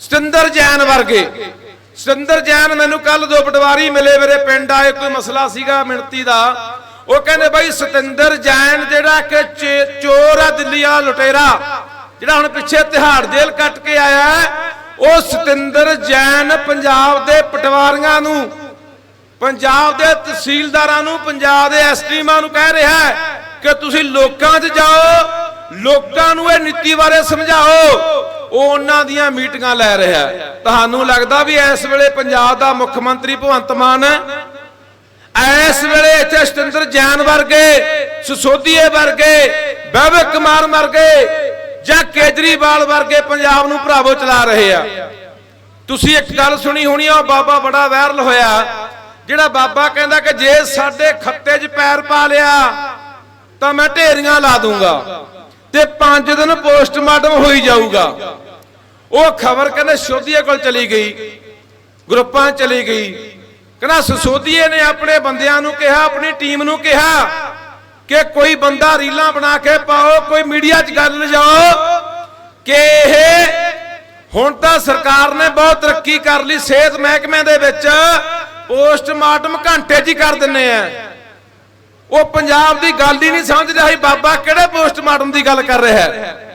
ਸਤਿੰਦਰ ਜੈਨ ਵਰਗੇ। ਸਤਿੰਦਰ ਜੈਨ ਮੈਨੂੰ ਕੱਲ ਦੋ ਪਟਵਾਰੀ ਮਿਲੇ, ਮੇਰੇ ਪਿੰਡ ਆਏ, ਕੋਈ ਮਸਲਾ ਸੀਗਾ ਮਿਣਤੀ ਦਾ। ਉਹ ਕਹਿੰਦੇ ਬਾਈ ਸਤਿੰਦਰ ਜੈਨ ਜਿਹੜਾ ਕਿ ਚੋਰ ਆ, ਦਿੱਲੀ ਲੁਟੇਰਾ, ਜਿਹੜਾ ਹੁਣ ਪਿੱਛੇ ਤਿਹਾੜ ਜੇਲ੍ਹ ਕੱਟ ਕੇ ਆਇਆ ਉਹ ਸਤਿੰਦਰ ਜੈਨ ਪੰਜਾਬ ਦੇ ਪਟਵਾਰੀਆਂ ਨੂੰ, ਪੰਜਾਬ ਦੇ ਤਹਿਸੀਲਦਾਰਾਂ ਨੂੰ, ਪੰਜਾਬ ਦੇ ਐਸਟੀਮਾਂ ਨੂੰ ਕਹਿ ਰਿਹਾ ਹੈ ਕਿ ਤੁਸੀਂ ਲੋਕਾਂ 'ਚ ਜਾਓ, ਲੋਕਾਂ ਨੂੰ ਇਹ ਨੀਤੀ ਬਾਰੇ ਸਮਝਾਓ। ਉਹ ਉਹਨਾਂ ਦੀਆਂ ਮੀਟਿੰਗਾਂ ਲੈ ਰਿਹਾ ਤੁਹਾਨੂੰ ਲੱਗਦਾ ਵੀ ਇਸ ਵੇਲੇ ਪੰਜਾਬ ਦਾ ਮੁੱਖ ਮੰਤਰੀ ਭਗਵੰਤ ਮਾਨ ਹੈ? ਇਸ ਵੇਲੇ ਇੱਥੇ ਸਤਿੰਦਰ ਜੈਨ ਵਰਗੇ, ਸਸੋਦੀਏ ਵਰਗੇ ਬੈਬਕ ਕੁਮਾਰ ਵਰਗੇ ਜਾਂ ਕੇਜਰੀਵਾਲ ਵਰਗੇ ਪੰਜਾਬ ਨੂੰ ਭਰਾਵੋ ਚਲਾ ਰਹੇ ਆ। ਤੁਸੀਂ ਇੱਕ ਗੱਲ ਸੁਣੀ ਹੋਣੀ ਆ, ਉਹ ਬਾਬਾ ਬੜਾ ਵਾਇਰਲ ਹੋਇਆ। ਜਿਹੜਾ ਬਾਬਾ ਕਹਿੰਦਾ ਕਿ ਜੇ ਸਾਡੇ ਖੱਤੇ 'ਚ ਪੈਰ ਪਾ ਲਿਆ ਤਾਂ ਮੈਂ ਢੇਰੀਆਂ ਲਾ ਦੂੰਗਾ। ਤੇ 5 ਦਿਨ ਪੋਸਟਮਾਰਟਮ ਹੋਈ ਜਾਊਗਾ। ਉਹ ਖਬਰ ਕਹਿੰਦੇ ਸੋਧੀਏ ਕੋਲ ਚਲੀ ਗਈ, ਗਰੁੱਪਾਂ ਚਲੀ ਗਈ। ਕਹਿੰਦਾ ਸਸੋਧੀਏ ਨੇ ਆਪਣੇ ਬੰਦਿਆਂ ਨੂੰ ਕਿਹਾ, ਆਪਣੀ ਟੀਮ ਨੂੰ ਕਿਹਾ ਕਿ ਕੋਈ ਬੰਦਾ ਰੀਲਾਂ ਬਣਾ ਕੇ ਪਾਓ, ਕੋਈ ਮੀਡੀਆ 'ਚ ਗੱਲ ਲਿਜਾਓ ਕਿ ਇਹ ਹੁਣ ਤਾਂ ਸਰਕਾਰ ਨੇ ਬਹੁਤ ਤਰੱਕੀ ਕਰ ਲਈ, ਸਿਹਤ ਮਹਿਕਮੇ ਦੇ ਵਿੱਚ ਪੋਸਟਮਾਰਟਮ ਘੰਟੇ 'ਚ ਹੀ ਕਰ ਦਿੰਨੇ ਆ। ਉਹ ਪੰਜਾਬ ਦੀ ਗੱਲ ਹੀ ਨਹੀਂ ਸਮਝ ਰਿਹਾ ਸੀ ਬਾਬਾ ਕਿਹੜੇ ਪੋਸਟਮਾਰਟਮ ਦੀ ਗੱਲ ਕਰ ਰਿਹਾ ਹੈ।